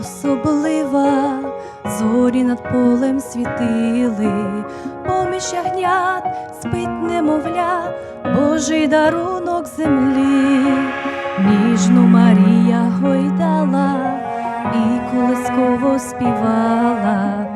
особлива, зорі над полем світили, поміж ягнят спить немовля, Божий дарунок землі, ніжну Марія гойдала і колисково співала.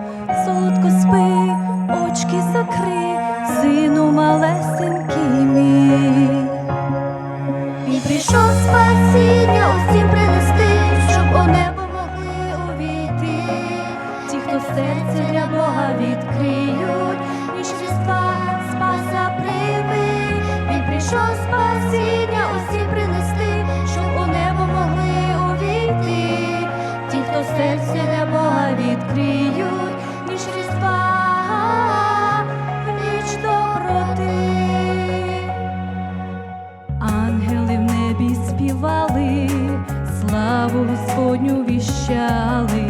обіщали.